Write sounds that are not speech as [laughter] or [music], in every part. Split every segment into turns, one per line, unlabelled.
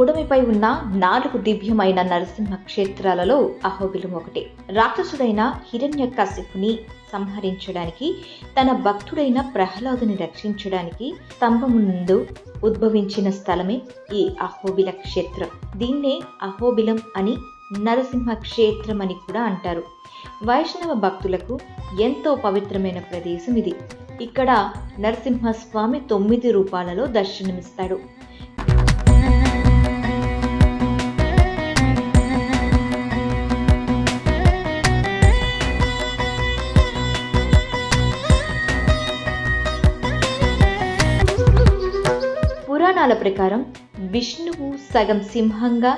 పుడమిపై ఉన్న నాలుగు దివ్యమైన నరసింహ క్షేత్రాలలో అహోబిలం ఒకటి. రాక్షసుడైన హిరణ్య కశిపుని సంహరించడానికి తన భక్తుడైన ప్రహ్లాదుని రక్షించడానికి స్తంభం ముందు ఉద్భవించిన స్థలమే ఈ అహోబిల క్షేత్రం. దీన్నే అహోబిలం అని నరసింహ క్షేత్రం అని కూడా అంటారు. వైష్ణవ భక్తులకు ఎంతో పవిత్రమైన ప్రదేశం ఇది. ఇక్కడ నరసింహస్వామి తొమ్మిది రూపాలలో దర్శనమిస్తాడు. పురాణాల ప్రకారం విష్ణువు సగం సింహంగా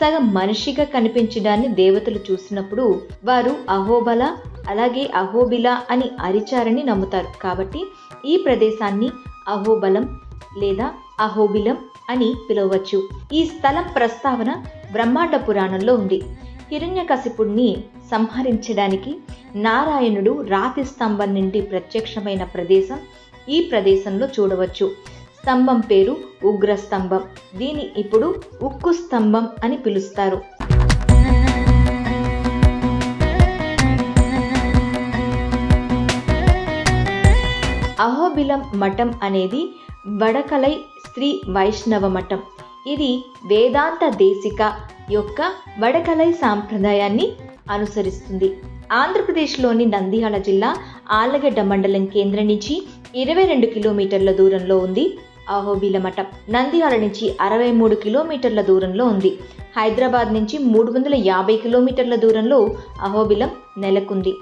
సగం మనిషిగా కనిపించడాన్ని దేవతలు చూసినప్పుడు వారు అహోబల అలాగే అహోబిల అని అరిచారని నమ్ముతారు. కాబట్టి ఈ ప్రదేశాన్ని అహోబలం లేదా అహోబిలం అని పిలవచ్చు. ఈ స్థలం ప్రస్తావన బ్రహ్మాండ పురాణంలో ఉంది. హిరణ్యకశిపుణ్ణి సంహరించడానికి నారాయణుడు రాతి స్తంభం నుండి ప్రత్యక్షమైన ప్రదేశం ఈ ప్రదేశంలో చూడవచ్చు. స్తంభం పేరు ఉగ్ర స్తంభం దీని ఇప్పుడు ఉక్కు స్తంభం అని పిలుస్తారు. అహోబిలం మఠం అనేది వడకలై స్త్రీ వైష్ణవ మఠం. ఇది వేదాంత దేశిక యొక్క వడకలై సాంప్రదాయాన్ని అనుసరిస్తుంది. ఆంధ్రప్రదేశ్లోని నంద్యాల జిల్లా ఆలగడ్డ మండలం కేంద్రం నుంచి ఇరవై రెండు కిలోమీటర్ల దూరంలో ఉంది. అహోబిల మఠం. నంద్యాల నుంచి అరవై మూడు కిలోమీటర్ల దూరంలో ఉంది. హైదరాబాద్ నుంచి మూడు వందల యాభై కిలోమీటర్ల దూరంలో అహోబిలం నెలకొంది.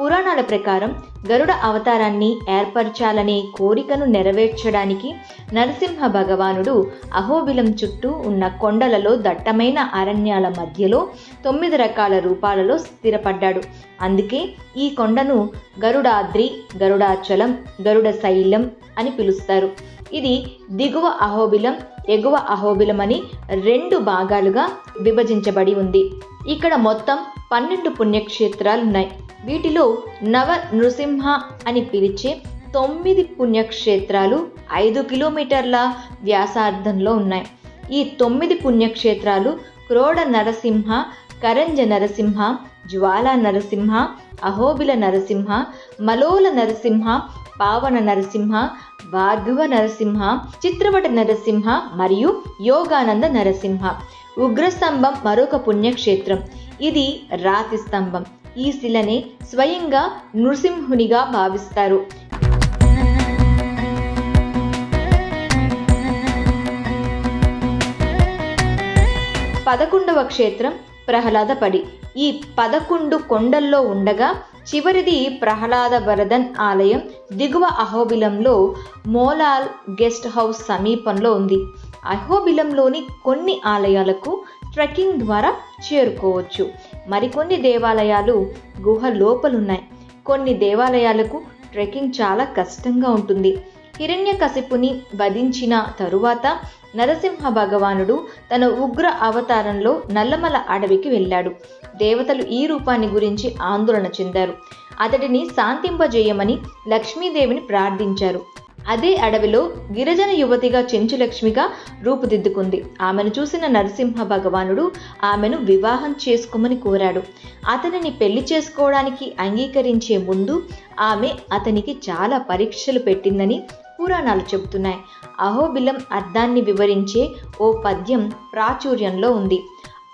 పురాణాల ప్రకారం గరుడ అవతారాన్ని ఏర్పరచాలనే కోరికను నెరవేర్చడానికి నరసింహ భగవానుడు అహోబిలం చుట్టూ ఉన్న కొండలలో దట్టమైన అరణ్యాల మధ్యలో తొమ్మిది రకాల రూపాలలో స్థిరపడ్డాడు. అందుకే ఈ కొండను గరుడాద్రి గరుడాచలం గరుడ శైలం అని పిలుస్తారు. ఇది దిగువ అహోబిలం ఎగువ అహోబిలం అని రెండు భాగాలుగా విభజించబడి ఉంది. ఇక్కడ మొత్తం పన్నెండు పుణ్యక్షేత్రాలు ఉన్నాయి వీటిలో నవ నృసింహ అని పిలిచే తొమ్మిది పుణ్యక్షేత్రాలు ఐదు కిలోమీటర్ల వ్యాసార్థంలో ఉన్నాయి. ఈ తొమ్మిది పుణ్యక్షేత్రాలు క్రోడ నరసింహ కరంజ నరసింహ జ్వాల నరసింహ అహోబిల నరసింహ మలోల నరసింహ పావన నరసింహ భార్గవ నరసింహ చిత్రవట నరసింహ మరియు యోగానంద నరసింహ. ఉగ్రస్తంభం మరొక పుణ్యక్షేత్రం. ఇది రాతి స్తంభం. ఈ శిలని స్వయంగా నృసింహునిగా భావిస్తారు. పదకొండవ క్షేత్రం ప్రహ్లాదపడి. ఈ పదకొండు కొండల్లో ఉండగా చివరిది ప్రహ్లాద వరదన్ ఆలయం దిగువ అహోబిలంలో మోలాల్ గెస్ట్ హౌస్ సమీపంలో ఉంది. అహోబిలంలోని కొన్ని ఆలయాలకు ట్రెక్కింగ్ ద్వారా చేరుకోవచ్చు. మరికొన్ని దేవాలయాలు గుహ లోపలున్నాయి. కొన్ని దేవాలయాలకు ట్రెక్కింగ్ చాలా కష్టంగా ఉంటుంది. హిరణ్యకశిపుని వధించిన తరువాత నరసింహ భగవానుడు తన ఉగ్ర అవతారంలో నల్లమల అడవికి వెళ్ళాడు. దేవతలు ఈ రూపాన్ని గురించి ఆందోళన చెందారు. అతడిని శాంతింపజేయమని లక్ష్మీదేవిని ప్రార్థించారు. అదే అడవిలో గిరిజన యువతిగా చెంచులక్ష్మిగా రూపుదిద్దుకుంది. ఆమెను చూసిన నరసింహ భగవానుడు ఆమెను వివాహం చేసుకోమని కోరాడు. అతనిని పెళ్ళి చేసుకోవడానికి అంగీకరించే ముందు ఆమె అతనికి చాలా పరీక్షలు పెట్టిందని పురాణాలు చెబుతున్నాయి. అహోబిలం అర్థాన్ని వివరించే ఓ పద్యం ప్రాచుర్యంలో ఉంది.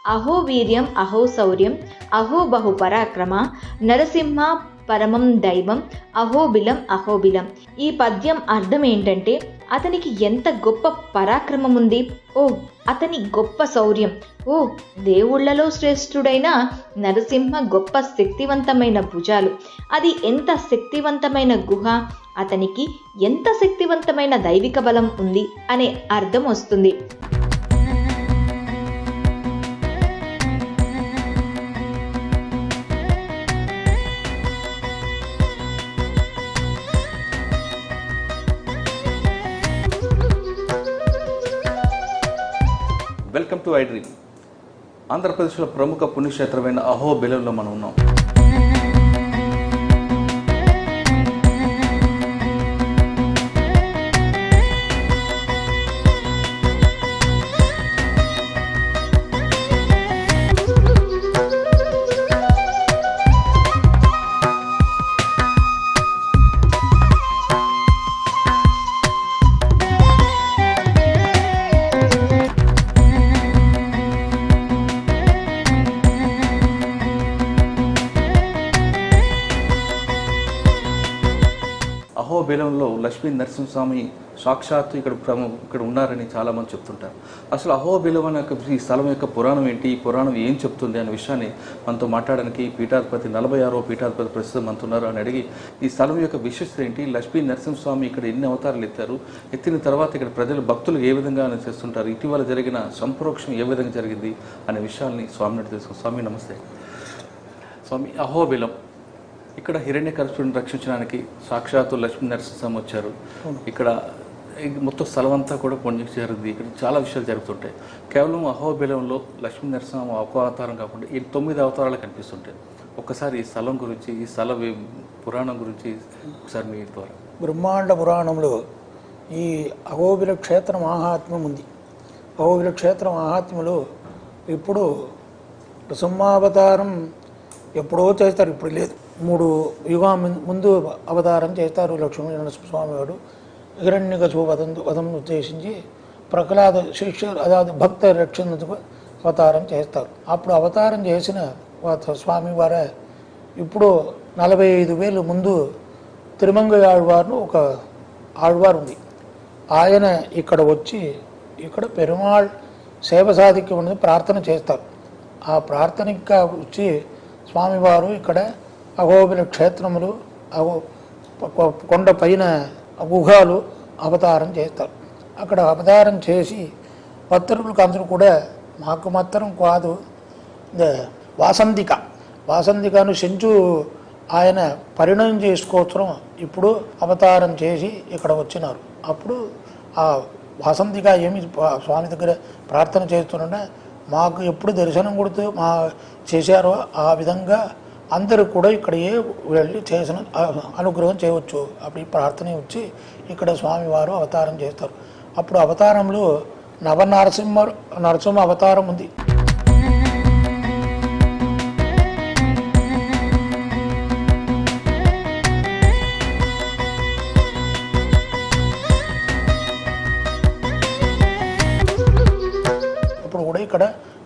అహో వీర్యం అహో శౌర్యం అహో పరాక్రమ నరసింహ పరమం దైవం అహోబిలం అహోబిలం. ఈ పద్యం అర్థం ఏంటంటే అతనికి ఎంత గొప్ప పరాక్రమం ఉంది ఓ అతని గొప్ప శౌర్యం. ఓ దేవుళ్ళలో శ్రేష్ఠుడైన నరసింహ గొప్ప శక్తివంతమైన భుజాలు. అది ఎంత శక్తివంతమైన గుహ? అతనికి ఎంత శక్తివంతమైన దైవిక బలం ఉంది? అనే అర్థం వస్తుంది.
Welcome to I dream. ఆంధ్రప్రదేశ్లో ప్రముఖ పుణ్యక్షేత్రమైన అహోబిలంలో మనం ఉన్నాం. లక్ష్మీ నరసింహస్వామి సాక్షాత్తు ఇక్కడ ప్రము ఇక్కడ ఉన్నారని చాలామంది చెప్తుంటారు. అసలు అహోబిలం అనే ఈ స్థలం యొక్క పురాణం ఏంటి? ఈ పురాణం ఏం చెప్తుంది అనే విషయాన్ని మనతో మాట్లాడడానికి పీఠాధిపతి నలభై ఆరో పీఠాధిపతి ప్రస్తుతం అంటున్నారు అని అడిగి ఈ స్థలం యొక్క విశిష్టత ఏంటి? లక్ష్మీ నరసింహస్వామి ఇక్కడ ఎన్ని అవతారాలు ఎత్తారు? ఎత్తిన తర్వాత ఇక్కడ ప్రజలు భక్తులు ఏ విధంగా చేస్తుంటారు? ఇటీవల జరిగిన సంప్రోక్షం ఏ విధంగా జరిగింది? అనే విషయాల్ని స్వామిని తెలుసుకో స్వామి నమస్తే. స్వామి అహోబిలం. ఇక్కడ హిరణ్య రక్షించడానికి సాక్షాత్తు లక్ష్మీ నరసింహస్వామి వచ్చారు. ఇక్కడ మొత్తం స్థలం అంతా కూడా పుణ్యం జరిగింది. ఇక్కడ చాలా విషయాలు జరుగుతుంటాయి. కేవలం అహోబిలంలో లక్ష్మీ నరసింహ ఒక అవతారం కాకుండా ఈ తొమ్మిది అవతారాలు కనిపిస్తుంటాయి. ఒక్కసారి ఈ స్థలం గురించి ఈ స్థల పురాణం గురించి ఒకసారి మీ ద్వారా.
బ్రహ్మాండ పురాణంలో ఈ అహోబిల క్షేత్ర మహాత్మ్యం ఉంది. అహోబిల క్షేత్ర మహాత్మ్యంలో ఇప్పుడు నృసింహావతారం ఎప్పుడో చేస్తారు ఇప్పుడు లేదు. మూడు యుగం ముందు అవతారం చేస్తారు లక్ష్మీ స్వామి వాడు హిరణ్య కశువు వదం వధం ఉద్దేశించి ప్రహ్లాద శిష్యు అதாவது భక్త రక్షణకు అవతారం చేస్తారు. అప్పుడు అవతారం చేసిన స్వామి వారే. ఇప్పుడు నలభై ఐదు వేలు ముందు తిరుమంగ ఆడవారు ఒక ఆళ్వారు ఉంది. ఆయన ఇక్కడ వచ్చి ఇక్కడ పెరుమాళ్ సేవ సాధిక్యం ప్రార్థన చేస్తారు. ఆ ప్రార్థనగా వచ్చి స్వామివారు ఇక్కడ అగోపిన క్షేత్రములు అగో కొండ పైన గుహాలు అవతారం చేస్తారు. అక్కడ అవతారం చేసి భక్తులకు అందరూ కూడా మాకు మాత్రం కాదు వాసంతిక. వాసంతికను చెంచు ఆయన పరిణయం చేసుకోవడం ఇప్పుడు అవతారం చేసి ఇక్కడ వచ్చినారు. అప్పుడు ఆ వాసంతిక ఏమి స్వామి దగ్గర ప్రార్థన చేస్తుండే మాకు ఎప్పుడు దర్శనం కొడుతూ మా చేశారో ఆ విధంగా అందరూ కూడా ఇక్కడే వెళ్ళి చేసిన అనుగ్రహం చేయవచ్చు. అప్పుడు ప్రార్థన వచ్చి ఇక్కడ స్వామివారు అవతారం చేస్తారు. అప్పుడు అవతారంలో నవ నరసింహ నరసింహ అవతారం ఉంది.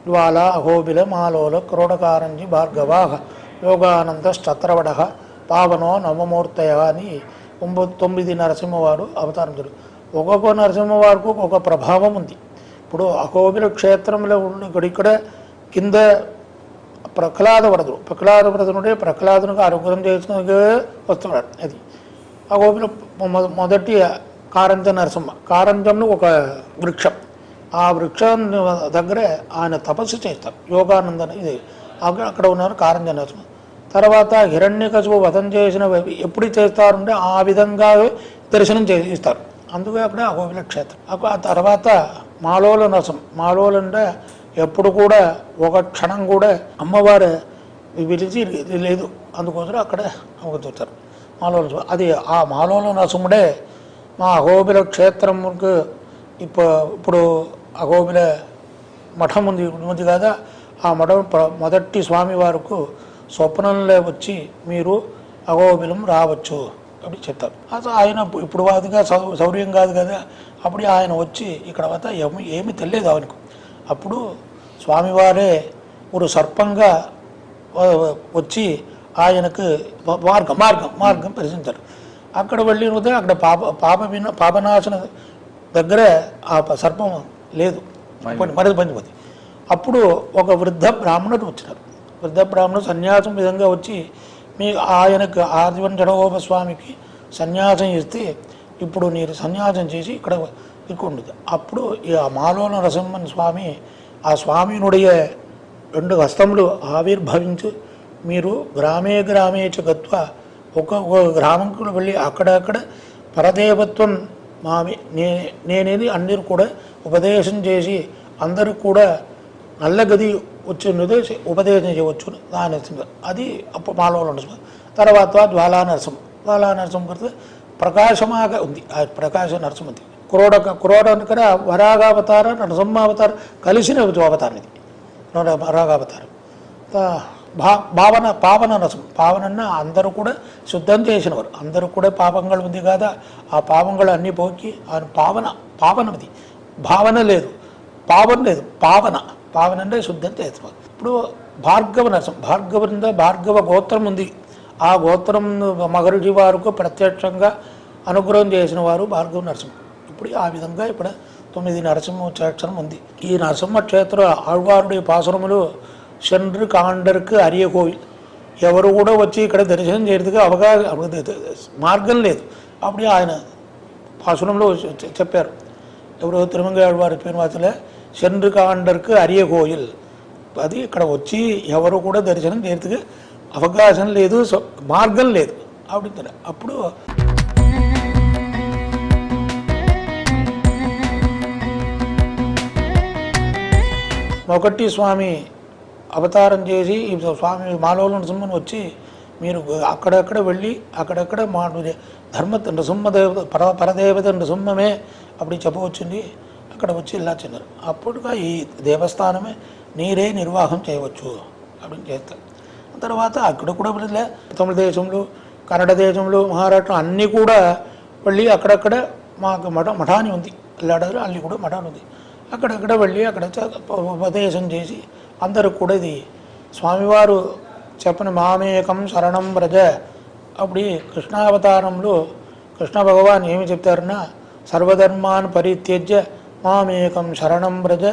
జ్వాల అహోబిల మాలోల క్రోడకారంజి భార్గవాహ యోగానంద చత్రవడ పావనో నవమూర్తయ అని తొమ్మిది నరసింహవారు అవతారం జరుగు ఒక్కొక్క నరసింహవారికి ఒక ప్రభావం ఉంది. ఇప్పుడు అహోబిల క్షేత్రంలో ఉన్న ఇక్కడ కింద ప్రహ్లాద వరదుడు ప్రహ్లాద వరదునుడే ప్రహ్లాదునికి అనుగ్రహం చేసుకుని వస్తున్నాడు అది. ఆ మొ- మొదటి కారంజ నరసింహ కారంజంను ఒక వృక్షం. ఆ వృక్షాన్ని దగ్గరే ఆయన తపస్సు చేస్తారు. యోగానందన ఇది. అక్కడ అక్కడ ఉన్నారు కారంజ తర్వాత తర్వాత హిరణ్యకశిపు వధం చేసిన ఎప్పుడు చేస్తారంటే ఆ విధంగా దర్శనం చేస్తారు అందుకే అక్కడ అహోబిల క్షేత్రం. ఆ తర్వాత మాలోల నసం మాలోలు అంటే ఎప్పుడు కూడా ఒక క్షణం కూడా అమ్మవారు విలిచి లేదు. అందుకోసం అక్కడ చూస్తారు. మాలోల అది ఆ మాలోల నరసింహుడే మా అహోబిల క్షేత్రంకు ఇప్పుడు ఇప్పుడు అగోమిల మఠం ఉంది ఉంది కదా ఆ మఠం ప్ర- మొదటి స్వామి వారికి స్వప్నంలో వచ్చి మీరు అగోబిలం రావచ్చు అని చెప్తారు అసలు ఆయన ఇప్పుడు వాదిగా సౌ- సౌర్యం కాదు కదా అప్పుడు ఆయన వచ్చి ఇక్కడ వద్ద ఏమి ఏమీ తెలియదు ఆయనకు అప్పుడు స్వామివారే ఒక సర్పంగా వచ్చి ఆయనకు మార్గం మార్గం మార్గం ప్రశ్నించారు అక్కడ వెళ్ళిన అక్కడ పాప పాప విన పాపనాశన దగ్గర ఆ సర్పం లేదు. మరి పంచిపోతుంది అప్పుడు ఒక వృద్ధ బ్రాహ్మణుడు వచ్చినారు వృద్ధ బ్రాహ్మణుడు సన్యాసం విధంగా వచ్చి మీ ఆయనకు ఆదివన్ జడగోప స్వామికి సన్యాసం ఇస్తే ఇప్పుడు మీరు సన్యాసం చేసి ఇక్కడ ఇక్కడ ఉండదు. అప్పుడు ఈ ఆ మాలోన నరసింహన్ స్వామి ఆ స్వామినుடைய రెండు హస్తములు ఆవిర్భవించు మీరు గ్రామే గ్రామే చ గత్వ ఒక ఒక గ్రామంకు వెళ్ళి అక్కడక్కడ పరదేవత్వం మామి నే నేనేది అందరూ కూడా ఉపదేశం చేసి అందరూ కూడా నల్ల గది వచ్చినది ఉపదేశం చేయవచ్చు దాని అది అప్పుడు మాలో నరసింహ. తర్వాత జ్వాలా నరసింహ జ్వాలా నరసింహ కడితే ప్రకాశమాగా ఉంది. ఆ ప్రకాశ నరసింహ ఉంది. క్రోడక క్రోడ ఇక్కడ వరాగావతార నరసింహావతారం కలిసిన అవతారం ఇది. వరాగావతారం. భా భావన పావన రసం. పావనన్న అందరూ కూడా శుద్ధం చేసినవారు. అందరూ కూడా పాపంగా ఉంది కదా? ఆ పాపంಗಳು అన్నీ పోకి ఆయన పావన పావనది భావన లేదు. పావన లేదు. పావన. పావన అంటే శుద్ధం చేసినవారు ఇప్పుడు భార్గవ నరసం భార్గవ భార్గవ గోత్రం ఉంది. ఆ గోత్రం మగరుడి వారికి ప్రత్యక్షంగా అనుగ్రహం చేసిన వారు భార్గవ నరసింహ ఇప్పుడు ఆ విధంగా ఇప్పుడు తొమ్మిది నరసింహ క్షేత్రం ఉంది. ఈ నరసింహ క్షేత్ర ఆళ్వారుడి పాసురములు சென்று కాండర్కు అరియ కోవిల్ ఎవరు కూడా వచ్చి ఇక్కడ దర్శనం చేయడానికి అవగాహన మార్గం లేదు అప్పుడు ఆయన పాసురంలో చె- చెప్పారు ఎవరో తిరుమంగాడు వారి పేరువాతలే சென்று కాండర్కు అరియ కోయిల్ అది ఇక్కడ వచ్చి ఎవరు కూడా దర్శనం చేయడానికి అవకాశం లేదు సో- మార్గం లేదు అప్పుడు అప్పుడు ఒకటి స్వామి అవతారం చేసి ఈ స్వామి మాలోల నరసింహన్ వచ్చి మీరు అక్కడక్కడ వెళ్ళి అక్కడక్కడ మా ధర్మ నృసింహదేవత పర పరదేవత నృసింహమే అప్పుడు చెప్పవచ్చింది అక్కడ వచ్చి ఇలా చిన్నారు అప్పుడుగా ఈ దేవస్థానమే నీరే నిర్వాహం చేయవచ్చు அப்படின்னு చేస్తారు తర్వాత అక్కడ కూడా వెళ్ళలే తమిళ దేశంలో కన్నడ దేశంలో మహారాష్ట్ర అన్నీ కూడా వెళ్ళి అక్కడక్కడ మాకు మఠ మఠాని ఉంది వెళ్ళాడారు అల్లి కూడా మఠాని ఉంది అక్కడక్కడ వెళ్ళి అక్కడ చ- ఉపదేశం చేసి అందరూ కూడా ఇది స్వామివారు చెప్పిన మామేకం శరణం వ్రజ. అప్పుడు కృష్ణావతారంలో కృష్ణ భగవాన్ ఏమి చెప్తారన్నా సర్వధర్మాన్ పరిత్యజ్య మామేకం శరణం వ్రజ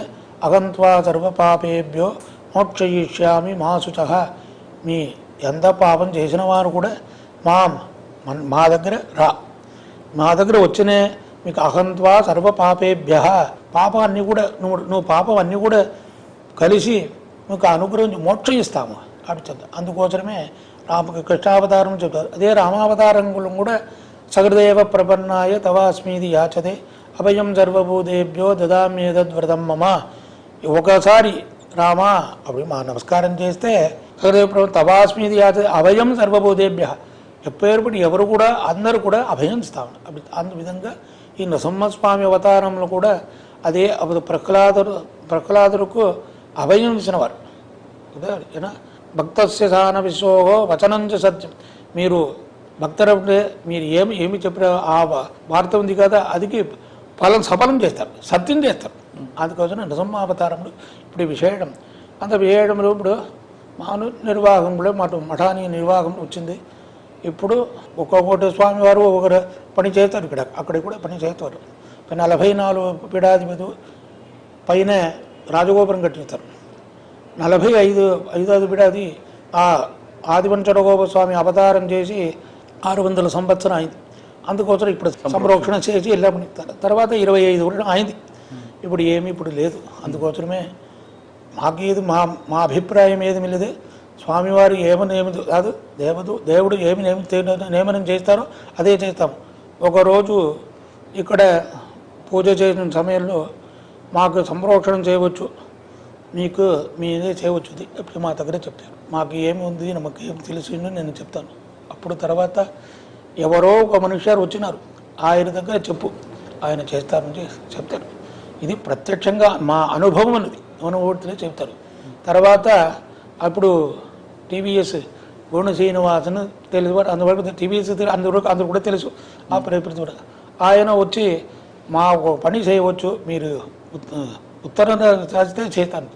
అగంత్వా సర్వపాపేభ్యో మోక్షయిష్యామి మా శుచ మీ ఎంత పాపం చేసిన వారు కూడా మాం మన్- మా దగ్గర రా. మా దగ్గర వచ్చినే మీకు అహంత్వా సర్వ పాపేభ్య పాపం అన్నీ కూడా నువ్వు నువ్వు పాపం అన్నీ కూడా కలిసి మీకు అనుగ్రహం మోక్షం ఇస్తాము అటు అందుకోసమే రామ కృష్ణావతారం చెప్తారు అదే రామావతారం కూడా సగృదేవ ప్రపన్నాయ తవాస్మీది యాచతే. అభయం సర్వభూదేభ్యో దదామ్యేదద్వ్రతం మమ. ఒకసారి రామా అప్పుడు మా నమస్కారం చేస్తే సగృదేవ ప్రభు తవాస్మీది యాచతే అభయం సర్వభూదేభ్య ఎప్పేరుపటి ఎవరు కూడా అందరూ కూడా అభయం ఇస్తాము. అప్పుడు అందు విధంగా ఈ నృసింహస్వామి అవతారంలో కూడా అదే అప్పుడు ప్రహ్లాదుడు ప్రహ్లాదులకు అభయం ఇచ్చినవారు ఏనా? భక్తస్య సాన విశ్వోహో వచనంచ సత్యం. మీరు భక్తులంటే మీరు ఏమి ఏమి చెప్పిన ఆ వార్త ఉంది కదా అదికి ఫలం సఫలం చేస్తారు. సత్యం చేస్తారు. అందుకోసం నృసింహావతారంలో ఇప్పుడు విషయడం. అంత విషయడంలో ఇప్పుడు మాను నిర్వాహంలో మటు మఠానికి నిర్వాహం వచ్చింది. ఇప్పుడు ఒక్కొక్కటి స్వామివారు ఒకరు పని చేస్తారు ఇక్కడ. అక్కడ కూడా పని చేస్తారు. నలభై నాలుగు పీఠాధిపతి పైన రాజగోపురం కట్టిస్తారు నలభై ఐదు ఐదవ పీఠాది ఆ ఆదివంచరగోప స్వామి అవతారం చేసి ఆరు వందల సంవత్సరం అయింది. అందుకోసం ఇప్పుడు సంరక్షణ. చేసి వెళ్ళమని తర్వాత ఇరవై ఐదు కూడా అయింది. ఇప్పుడు ఏమీ ఇప్పుడు లేదు. అందుకోసమే మాకు ఏది మా మా అభిప్రాయం ఏది లేదు. స్వామివారు ఏమని ఏమి కాదు. దేవదు దేవుడు ఏమి నియమనం చేస్తారో అదే చేస్తాము. ఒకరోజు ఇక్కడ పూజ చేసిన సమయంలో మాకు సంప్రోక్షణం చేయవచ్చు. మీకు మీదే చేయవచ్చు అప్పుడు ఇప్పుడు మా దగ్గర చెప్తారు మాకు ఏమి ఉంది మాకు ఏమి తెలిసిందో నేను చెప్తాను. అప్పుడు తర్వాత ఎవరో ఒక మనుష్యారు వచ్చినారు. ఆయన దగ్గర చెప్పు. ఆయన చేస్తారని చెప్తారు. ఇది ప్రత్యక్షంగా మా అనుభవం అన్నది. అనుభూతిని చెప్తారు. తర్వాత అప్పుడు టీవీఎస్ గుణ శ్రీనివాసన్ తెలుసు. అందువరకు టీవీఎస్ అందువరకు అందరూ కూడా తెలుసు. ఆ ప్రతి కూడా ఆయన వచ్చి మా పని చేయవచ్చు. మీరు ఉత్తరం రాస్తే చేతాను.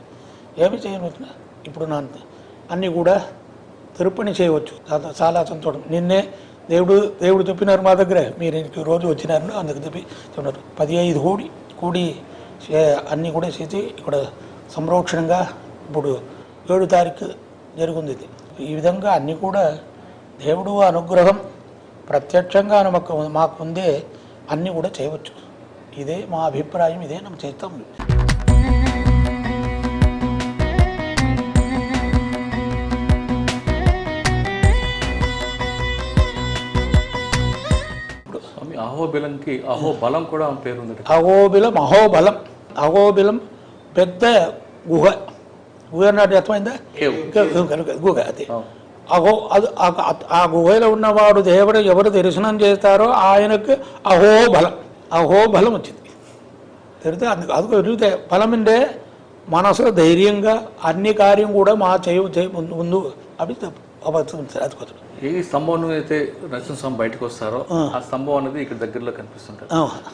ఏమి చేయవచ్చు ఇప్పుడు నా అన్నీ కూడా తిరుపణి చేయవచ్చు. చాలా- సంతోషం. నిన్నే దేవుడు దేవుడు చెప్పినారు మా దగ్గర. మీరు ఇంటికి రోజు వచ్చినారు అందుకు చెప్పి చెప్పినారు పది ఐదు కోడి కూడి అన్నీ కూడా చేసి ఇక్కడ సంరక్షణంగా ఇప్పుడు ఏడు తారీఖు జరుగుంది ఇది. ఈ విధంగా అన్నీ కూడా దేవుడు అనుగ్రహం ప్రత్యక్షంగా మాకు మాకు ఉందే అన్నీ కూడా చేయవచ్చు. ఇదే మా అభిప్రాయం ఇదే మనం చేస్తాం.
స్వామి అహోబిలంకి అహోబలం కూడా పేరు ఉంది
అహోబిలం అహోబలం అహోబిలం పెద్ద గుహ. గుహ అన్నట్టు అర్థమైందా. గుహ, అది. అహో అది ఆ గుహలో ఉన్నవాడు దేవుడు ఎవరు దర్శనం చేస్తారో ఆయనకు అహోబలం. అహోబలం వచ్చింది. తెలితే అందుకు అది ఎరిగితే బలం అంటే మనసులో ధైర్యంగా అన్ని కార్యం కూడా మా చేయ ముందు అవి అబద్ధం అది కొంచెం
ఏ స్తంభం అయితే నరసింహస్వామి బయటకు వస్తారో ఆ. స్తంభం అనేది ఇక్కడ దగ్గరలో కనిపిస్తుంటారు.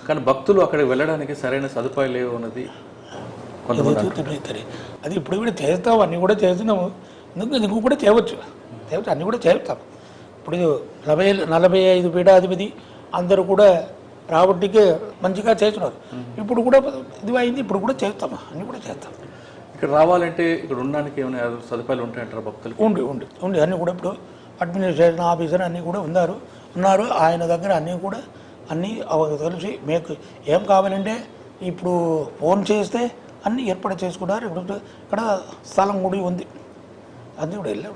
కానీ భక్తులు అక్కడికి వెళ్ళడానికి సరైన సదుపాయం లేవు అన్నది.
అది ఇప్పుడు కూడా చేస్తాం అన్నీ కూడా చేస్తున్నాము ఎందుకు ఇంకో కూడా చేయవచ్చు. చేయవచ్చు అన్నీ కూడా చేస్తాం. ఇప్పుడు నలభై నలభై ఐదు పీఠాధిపతి అందరూ కూడా రాబట్టికే మంచిగా చేస్తున్నారు. ఇప్పుడు కూడా ఇది అయింది ఇప్పుడు కూడా చేస్తాం అన్ని కూడా చేస్తాం.
ఇక్కడ రావాలంటే ఇక్కడ ఉండడానికి ఏమైనా సదుపాయాలు ఉంటాయంటారా భక్తులు
ఉండి ఉండి ఉండి. అన్నీ కూడా ఇప్పుడు అడ్మినిస్ట్రేషన్ ఆఫీసర్ అన్నీ కూడా ఉన్నారు. ఉన్నారు. ఆయన దగ్గర అన్నీ కూడా అన్నీ తెలిసి మీకు ఏం కావాలంటే ఇప్పుడు ఫోన్ చేస్తే అన్నీ ఏర్పాటు చేసుకున్నారు ఇప్పుడు ఇక్కడ స్థలం కూడా ఉంది. అది కూడా వెళ్ళాం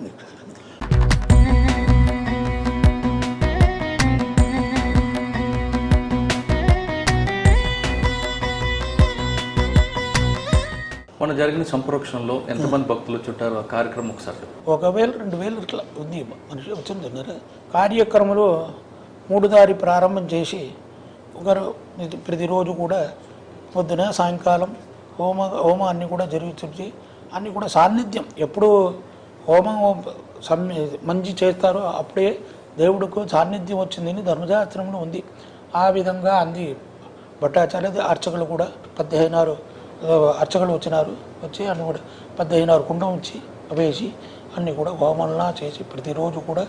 మన జరిగిన సంప్రోక్షణలో ఎంతమంది భక్తులు చుట్టారు? ఆ కార్యక్రమం ఒకసారి
ఒకవేళ రెండు వేలు ఇట్లా ఉంది మనిషి వచ్చింది కార్యక్రమంలో మూడు దారి ప్రారంభం చేసి ఒకరు ప్రతిరోజు కూడా పొద్దున సాయంకాలం హోమ హోమాన్ని అన్నీ కూడా జరుగుతుంది అన్నీ కూడా సాన్నిధ్యం. ఎప్పుడు హోమం సమ్మె మంచి చేస్తారో అప్పుడే దేవుడికి సాన్నిధ్యం వచ్చిందని ధర్మశాస్త్రంలో ఉంది. ఆ విధంగా అంది భట్టాచార్య. అర్చకులు కూడా పద్దెనారు అర్చకులు వచ్చినారు. వచ్చి అన్ని కూడా పద్దెనారు కుండం ఉంచి వేసి అన్నీ కూడా హోమంలా చేసి ప్రతిరోజు కూడా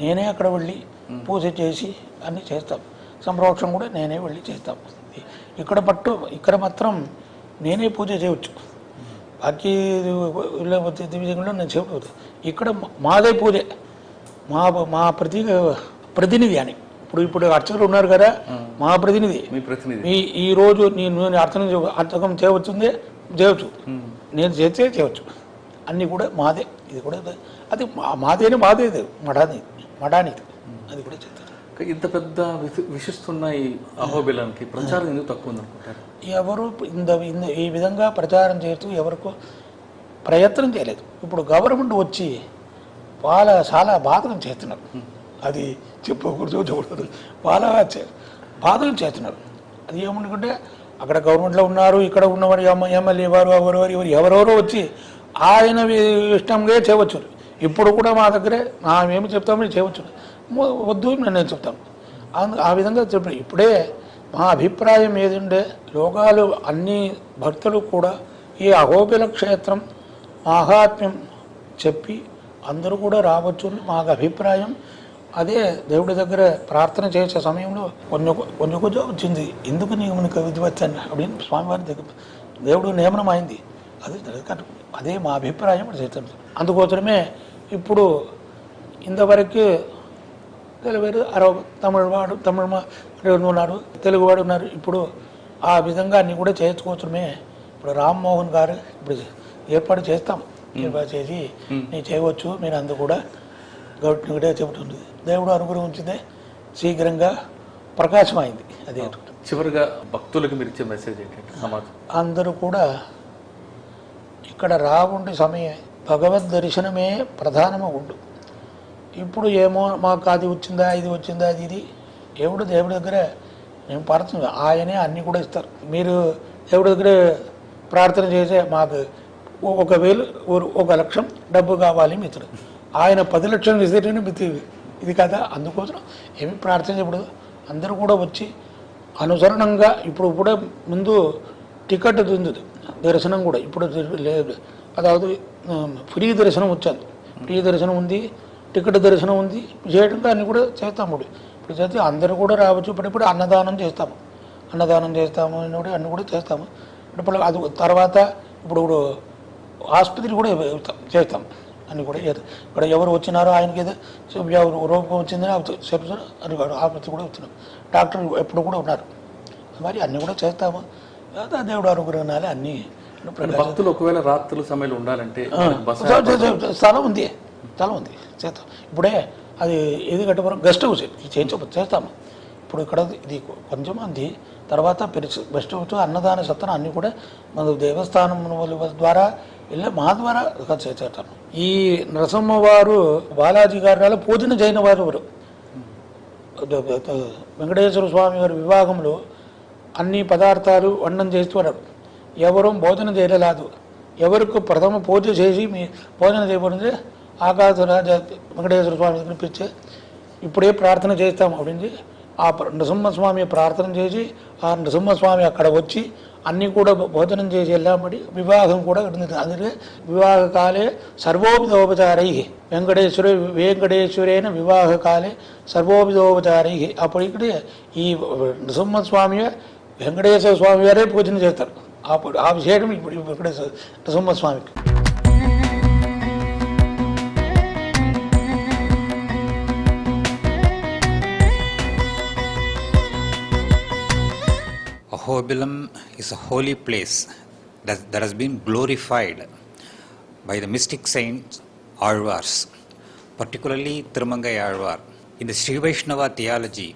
నేనే అక్కడ వెళ్ళి పూజ చేసి అన్నీ చేస్తాం. సంప్రోక్షణ కూడా నేనే వెళ్ళి చేస్తాం. ఇక్కడ పట్టు ఇక్కడ మాత్రం నేనే పూజ చేయవచ్చు. బాకీ దివ్యంలో నేను చేయకూడదు ఇక్కడ మాదే పూజే. మా మా ప్రతి ప్రతినిధి అని. ఇప్పుడు ఇప్పుడు అర్చకులు ఉన్నారు కదా మా ప్రతినిధి.
మీ ప్రతినిధి
ఈ ఈ రోజు నేను అర్థం చే- అర్థకం చేయవచ్చుందే? చేయవచ్చు. నేను చేస్తే చేయవచ్చు. అన్నీ కూడా మాదే. ఇది కూడా అది మాదేనే మాదే మడాది మడానిది అది కూడా చేస్తాను
ఇంత పెద్ద విశి- విశిస్తున్న ఈ అహోబిలానికి ప్రచారం ఎందుకు తక్కువ ఉందనుకుంటారు?
ఎవరు ఇంత ఇంత ఈ విధంగా ప్రచారం చేస్తూ ఎవరికో ప్రయత్నం చేయలేదు. ఇప్పుడు గవర్నమెంట్ వచ్చి వాళ్ళ చాలా బాధలు చేస్తున్నారు. అది చెప్పకూడదు చూడకూడదు వాళ్ళ చే- బాధలు చేస్తున్నారు. అది ఏమనుకుంటే అక్కడ గవర్నమెంట్లో ఉన్నారు ఇక్కడ ఉన్నవారు ఎమ్మెల్యే వారు ఎవరు ఎవరు ఎవరెవరో వచ్చి ఆయన ఇష్టంగా చేయవచ్చు. ఇప్పుడు కూడా మా దగ్గరే మేమేమి చెప్తామని చేయవచ్చు. వద్దు నేను చెప్తాను. అందు- ఆ విధంగా చెప్పాను ఇప్పుడే మా అభిప్రాయం ఏదంటే లోకాలు అన్ని భక్తులు కూడా ఈ అహోబిల క్షేత్రం మాహాత్మ్యం చెప్పి అందరూ కూడా రావచ్చు మాకు అభిప్రాయం. అదే దేవుడి దగ్గర ప్రార్థన చేసే సమయంలో కొన్ని కొన్ని కొద్దిగా వచ్చింది. ఎందుకు నీకు మనకు విధివచ్చాను అప్పుడు స్వామివారి దగ్గర దేవుడు నియమనం అయింది. అది అదే మా అభిప్రాయం చేస్తాం అందుకోసమే ఇప్పుడు ఇంతవరకు తెలివేరు అరవ తమిళ వాడు తమిళ ఉన్నారు తెలుగువాడు ఉన్నారు. ఇప్పుడు ఆ విధంగా అన్నీ కూడా చేసుకోవచ్చుమే. ఇప్పుడు రామ్మోహన్ గారు ఇప్పుడు ఏర్పాటు చేస్తాం. ఏర్పాటు చేసి నేను చేయవచ్చు మీరు అందరూ కూడా కూడా చెబుతుంది. దేవుడు అనుగ్రహం ఉంచితే శీఘ్రంగా ప్రకాశమైంది. అదే
చివరిగా భక్తులకు మీరు ఇచ్చే మెసేజ్ ఏంటంటే సమాజం
అందరూ కూడా ఇక్కడ రావుండే సమయం భగవద్ దర్శనమే ప్రధానము ఉండు. ఇప్పుడు ఏమో మాకు అది వచ్చిందా ఇది వచ్చిందా అది ఇది. దేవుడు దేవుడి దగ్గర మేము ప్రార్థన ఆయనే అన్నీ కూడా ఇస్తారు. మీరు దేవుడి దగ్గర ప్రార్థన చేసే మాకు ఒ- ఒక వేలు ఓ- ఒక లక్షం డబ్బు కావాలి మిత్రుడు. ఆయన పది లక్షలు ఇస్తేనే మితి ఇది కదా? అందుకోసం ఏమి ప్రార్థించకూడదు అందరూ కూడా వచ్చి అనుసరణంగా ఇప్పుడు కూడా ముందు టికెట్ ఉంది దర్శనం కూడా ఇప్పుడు లేదు. అదాదు ఫ్రీ దర్శనం వచ్చాను. ఫ్రీ దర్శనం ఉంది టికెట్ దర్శనం ఉంది. చేయడంగా అన్నీ కూడా చేస్తాము ఇప్పుడు. చేస్తే అందరూ కూడా రావచ్చు. ఇప్పుడు ఇప్పుడు అన్నదానం చేస్తాము. అన్నదానం చేస్తాము అన్నీ కూడా చేస్తాము. ఇప్పుడు అది తర్వాత ఇప్పుడు ఆసుపత్రి కూడా చేస్తాం. అన్ని కూడా ఇక్కడ ఎవరు వచ్చినారో ఆయనకి ఏదో రోగం వచ్చిందని చెప్తారు అని కూడా ఆసుపత్రి కూడా వచ్చినాం డాక్టర్ ఎప్పుడు కూడా ఉన్నారు. మరి అన్నీ కూడా చేస్తాము. లేదా దేవుడు అనుగ్రహాలు అన్నీ
భక్తులు ఒకవేళ రాత్రుల సమయంలో ఉండాలంటే
స్థలం ఉంది. స్థలం ఉంది. చేస్తాం. ఇప్పుడే అది ఏది కట్టపురం గెస్ట్ హౌస్. చేయించ చేస్తాము. ఇప్పుడు ఇక్కడ ఇది కొంచెం మంది తర్వాత పెరిచి గెస్ట్ హౌస్ అన్నదాన సత్రం అన్నీ కూడా మన దేవస్థానం ద్వారా వెళ్ళే మా ద్వారా చే- చేస్తాం ఈ నరసింహవారు బాలాజీ గారు పూజన జైన వారు వెంకటేశ్వర స్వామి వారి వివాహంలో అన్ని పదార్థాలు వండం చేస్తున్నారు ఎవరూ భోజనం చేయలేదు. ఎవరికి ప్రథమ పూజ చేసి మీ భోజన చేయబడింది ఆకాశ రాజ వెంకటేశ్వర స్వామి కనిపించే ఇప్పుడే ప్రార్థన చేస్తాం అప్పుడు ఆ నృసింహస్వామి ప్రార్థన చేసి ఆ నృసింహస్వామి అక్కడ వచ్చి అన్నీ కూడా భోజనం చేసి వెళ్ళామడి వివాహం కూడా ఉంటుంది అందుకే వివాహ కాలే సర్వోపిదోపచారై వెంకటేశ్వర వెంకటేశ్వరైన వివాహ కాలే సర్వోపిదోపచారై అప్పుడు ఇక్కడ ఈ నృసింహస్వామి వెంకటేశ్వర స్వామి వారే పూజన చేస్తారు అప్పుడు ఆ విషయం ఇప్పుడు Venkateswara నృసింహస్వామికి
Ahobilam is a holy place that, that has been glorified by the mystic saints Alvars, particularly Thirumangai Alvar. In the Sri Vaishnava theology,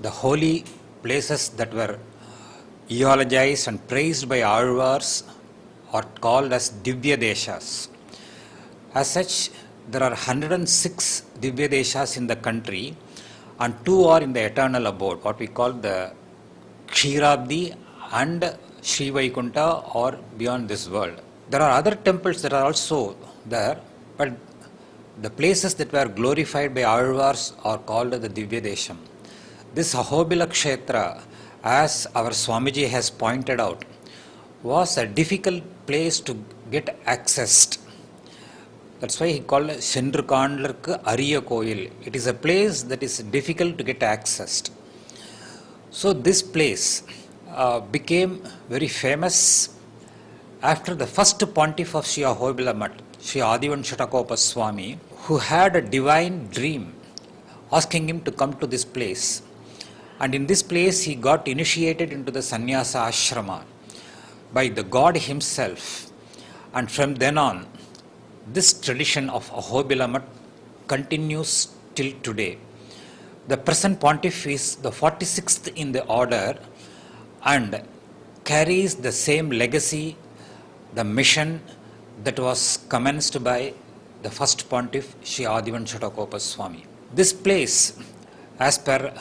the holy places that were eulogized and praised by Alvars are called as Divya Deshas. As such, there are 106 Divya Deshas in the country, and two are in the eternal abode, what we call the Kshirabdi and Sri Vaikunta or beyond this world. There are other temples that are also there, but the places that were glorified by Alvars are called the Divya Desham. This Ahobila Kshetra, as our Swamiji has pointed out, was a difficult place to get accessed. That's why he called it Shendrukandlarku Ariya Koil. It is a place that is difficult to get accessed. So this place uh, became very famous after the first pontiff of Sri Ahobila Mutt, Sri Adivanshatakoppa Swami, who had a divine dream asking him to come to this place. And in this place, he got initiated into the sannyasa ashrama by the God himself. And from then on, this tradition of Ahobila Mutt continues till today. The present pontiff is the 46th in the order and carries the same legacy, the mission that was commenced by the first pontiff, Sri Adivanshatakoppa Swami. This place, as per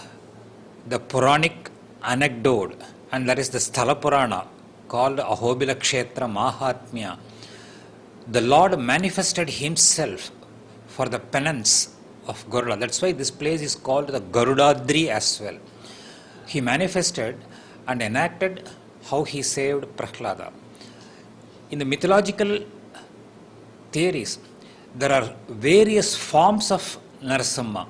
the Puranic anecdote, and that is the Sthala Purana called Ahobila Kshetra Mahatmya, the Lord manifested Himself for the penance of Garuda. That's why this place is called the Garudadri as well. He manifested and enacted how he saved Prahlada. In the mythological theories, there are various forms of Narasimha.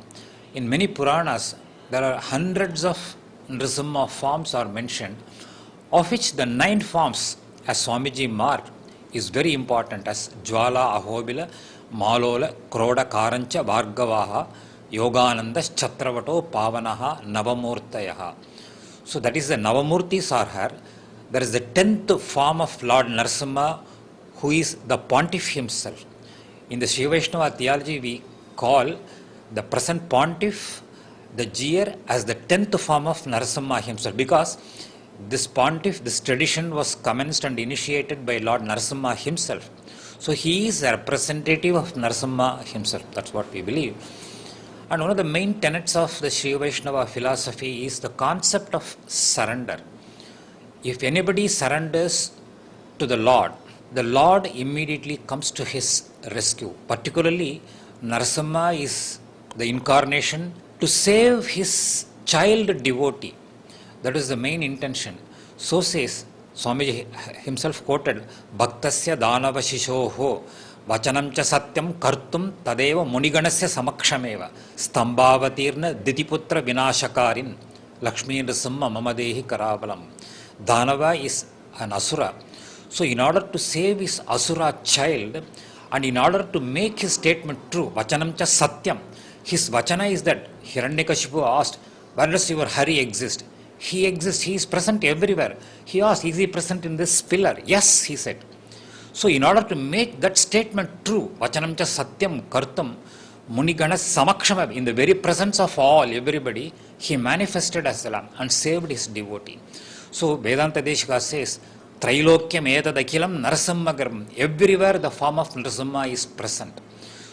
In many Puranas, there are hundreds of Narasimha forms are mentioned, of which the nine forms, as Swamiji marked, is very important as Jwala, Ahobila, Karancha, Bhargavaha, Yogananda, Chatravato, Pavanaha, Navamurtayaha. So that is the Navamurtis are here. There is the tenth form of Lord Narasimha, who is the pontiff himself. In the Sri theology, we call the present pontiff, the Jier, as the tenth form of Narasimha himself, because this pontiff, this tradition was commenced and initiated by Lord Narasimha himself. So he is a representative of Narasimha himself. That's what we believe. And one of the main tenets of the Sri Vaishnava philosophy is the concept of surrender. If anybody surrenders to the Lord, the Lord immediately comes to his rescue. Particularly, Narasimha is the incarnation to save his child devotee. That is the main intention. So says Swamiji himself quoted, Bhaktasya Danava Shishoho వచనంచ సత్యం కర్తుం తదేవ మునిగణస్య సమక్షమేవ స్తంభావతీర్ణ దితిపుత్ర వినాశకారిం లక్ష్మీ నృసింహ మమదేహి కరావలం దానవ is an asura so in order to save his asura child and in order to make his statement true వచనంచ Satyam his vachana is that Hiranyakashipu asked one does your Hari exist He exists, he is present everywhere. He asked, is he present in this pillar? Yes, he said. So, in order to make that statement true, Vachanamcha satyam kartam munigana samakshama, in the very presence of all, everybody, he manifested as and saved his devotee. So, Vedanta Deshika says, Trailokyam etadakilam narasimhagaram. Everywhere the form of Narasimha is present.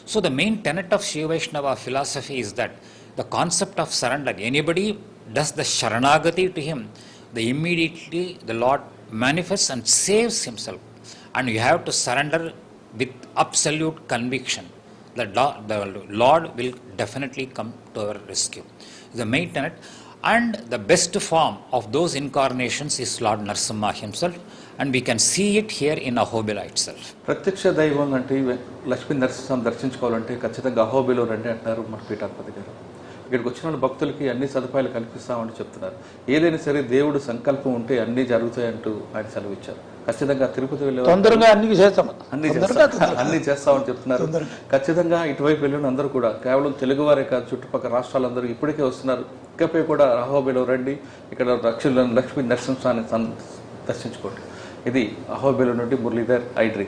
So, the main tenet of Shiva Vaishnava philosophy is that the concept of surrender, anybody does the Sharanagati to him, the immediately the Lord manifests and saves himself. And you have to surrender with absolute conviction The, the Lord will definitely come to our rescue. The main tenet. And the best form of those incarnations is Lord Narsimha himself, and we can see it here in Ahobila itself.
ప్రత్యక్ష దైవం అంటే లక్ష్మీ నరసింహం దర్శించుకోవాలంటే ఖచ్చితంగా అహోబిలో రండి అంటారు మన పీఠాధిపతి గారు ఇక్కడికి వచ్చిన వాళ్ళ భక్తులకి అన్ని సదుపాయాలు కల్పిస్తామని చెప్తున్నారు. ఏదైనా సరే దేవుడు సంకల్పం ఉంటే అన్నీ జరుగుతాయంటూ ఆయన సెలవు ఇచ్చారు ఖచ్చితంగా తిరుపతి వెళ్ళే
తొందరగా అన్ని చేస్తాం.
అన్ని [laughs] అన్ని చేస్తామని చెప్తున్నారు. ఖచ్చితంగా ఇటువైపు వెళ్ళిన అందరూ కూడా కేవలం తెలుగువారే కాదు చుట్టుపక్కల రాష్ట్రాలందరూ ఇప్పటికే వస్తున్నారు. ఇకపై కూడా అహోబిలో రండి. ఇక్కడ లక్ష్మీ లక్ష్మీ నరసింహాన్ని దర్శించుకోండి. ఇది అహోబిలో నుండి మురళీధర్ ఐడ్రీ